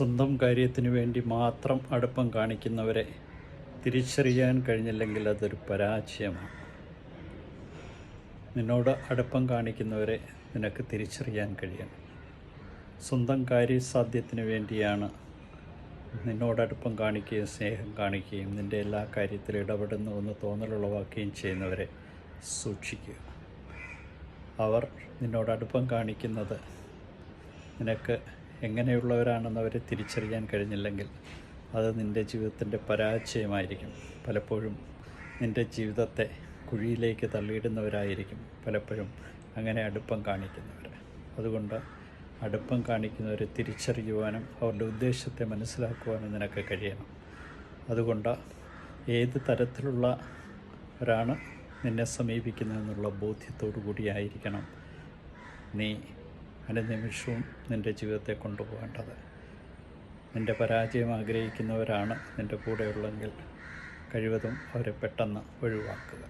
സ്വന്തം കാര്യത്തിന് വേണ്ടി മാത്രം അടുപ്പം കാണിക്കുന്നവരെ തിരിച്ചറിയാൻ കഴിഞ്ഞില്ലെങ്കിൽ അതൊരു പരാജയമാണ്. നിന്നോട് അടുപ്പം കാണിക്കുന്നവരെ നിനക്ക് തിരിച്ചറിയാൻ കഴിയണം. സ്വന്തം കാര്യസാധ്യത്തിന് വേണ്ടിയാണ് നിന്നോട് അടുപ്പം കാണിക്കുകയും സ്നേഹം കാണിക്കുകയും നിന്റെ എല്ലാ കാര്യത്തിലും ഇടപെടുന്നുവെന്ന് തോന്നലുളവാക്കുകയും ചെയ്യുന്നവരെ സൂക്ഷിക്കുക. അവർ നിന്നോട് അടുപ്പം കാണിക്കുന്നത് നിനക്ക് എങ്ങനെയുള്ളവരാണെന്ന് അവരെ തിരിച്ചറിയാൻ കഴിഞ്ഞില്ലെങ്കിൽ അത് നിന്റെ ജീവിതത്തിന്റെ പരാജയമായിരിക്കും. പലപ്പോഴും നിന്റെ ജീവിതത്തെ കുഴിയിലേക്ക് തള്ളിയിടുന്നവരായിരിക്കും. പലപ്പോഴും അങ്ങനെ അടുപ്പം കാണിക്കുന്നവർ അതുകൊണ്ട് അടുപ്പം കാണിക്കുന്നവരെ തിരിച്ചറിയുവാനും അവരുടെ ഉദ്ദേശത്തെ മനസ്സിലാക്കുവാനും നിനക്ക് കഴിയണം. അതുകൊണ്ട് ഏത് തരത്തിലുള്ള ഒരാണ് നിന്നെ സമീപിക്കുന്നതെന്നുള്ള ബോധ്യത്തോടു കൂടിയായിരിക്കണം നീ അനുനിമിഷവും നിന്റെ ജീവിതത്തെ കൊണ്ടുപോകേണ്ടത്. നിന്റെ പരാജയം ആഗ്രഹിക്കുന്നവരാണ് നിന്റെ കൂടെയുള്ളെങ്കിൽ കഴിവതും അവരെ പെട്ടെന്ന് ഒഴിവാക്കുക.